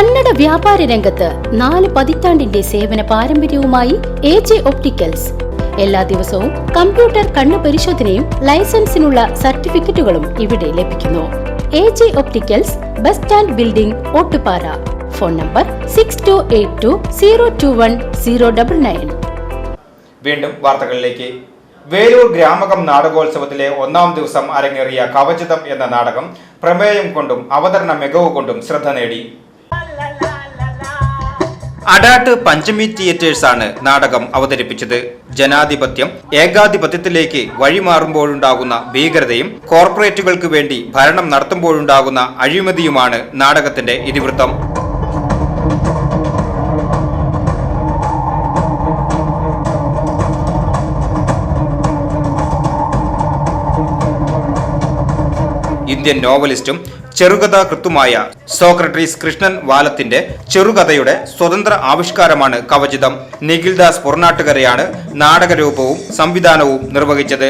കന്നഡ വ്യാപാര രംഗത്ത് നാല് പതിറ്റാണ്ടിന്റെ സേവന പാരമ്പര്യവുമായി എ ജെ ഒപ്റ്റിക്കൽസ്. എല്ലാ ദിവസവും കമ്പ്യൂട്ടർ കണ്ണു പരിശോധനയും ലൈസൻസിനുള്ള സർട്ടിഫിക്കറ്റുകളും ഇവിടെ ലഭിക്കുന്നു. A J opticals bus stand building Ottupara. Phone number six two eight two zero two one zero double nine വീണ്ടും വാർത്തകളിലേക്ക്. വേലൂർ ഗ്രാമകം നാടകോത്സവത്തിലെ ഒന്നാം ദിവസം അരങ്ങേറിയ കവചിതം എന്ന നാടകം പ്രമേയം കൊണ്ടും അവതരണ മികവ് കൊണ്ടും ശ്രദ്ധ നേടി. അഡാട്ട് പഞ്ചമി തിയേറ്റേഴ്സാണ് നാടകം അവതരിപ്പിച്ചത്. ജനാധിപത്യം ഏകാധിപത്യത്തിലേക്ക് വഴിമാറുമ്പോഴുണ്ടാകുന്ന ഭീകരതയും കോർപ്പറേറ്റുകൾക്ക് വേണ്ടി ഭരണം നടത്തുമ്പോഴുണ്ടാകുന്ന അഴിമതിയുമാണ് നാടകത്തിന്റെ ഇതിവൃത്തം. ഇന്ത്യൻ നോവലിസ്റ്റും ചെറുകഥാകൃത്തുമായ സോക്രട്ടീസ് കൃഷ്ണൻ വാലത്തിന്റെ ചെറുകഥയുടെ സ്വതന്ത്ര ആവിഷ്കാരമാണ് കവചിതം. നിഖിൽദാസ് പുറനാട്ടുകരയാണ് നാടകരൂപവും സംവിധാനവും നിർവഹിച്ചത്.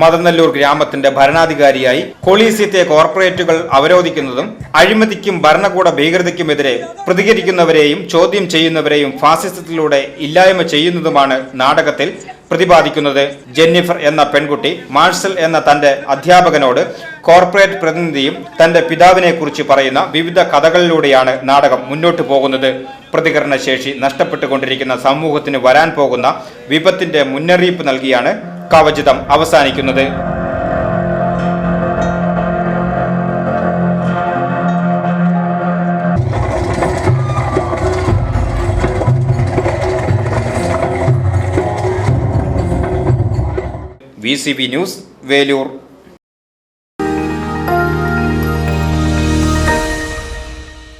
മദനല്ലൂർ ഗ്രാമത്തിന്റെ ഭരണാധികാരിയായി കൊളീസ്യത്തെ കോർപ്പറേറ്റുകൾ അവരോധിക്കുന്നതും അഴിമതിക്കും ഭരണകൂട ഭീകരതയ്ക്കുമെതിരെ പ്രതികരിക്കുന്നവരെയും ചോദ്യം ചെയ്യുന്നവരെയും ഫാസിസത്തിലൂടെ ഇല്ലായ്മ ചെയ്യുന്നതുമാണ് നാടകത്തിൽ പ്രതിപാദിക്കുന്നത് ജെന്നിഫർ എന്ന പെൺകുട്ടി മാർഷൽ എന്ന തന്റെ അധ്യാപകനോട് കോർപ്പറേറ്റ് പ്രതിനിധിയും തന്റെ പിതാവിനെ കുറിച്ച് പറയുന്ന വിവിധ കഥകളിലൂടെയാണ് നാടകം മുന്നോട്ടു പോകുന്നത്. പ്രതികരണ ശേഷി നഷ്ടപ്പെട്ടുകൊണ്ടിരിക്കുന്ന സമൂഹത്തിന് വരാൻ പോകുന്ന വിപത്തിന്റെ മുന്നറിയിപ്പ് നൽകിയാണ് കവചിതം അവസാനിക്കുന്നത്. V news Velur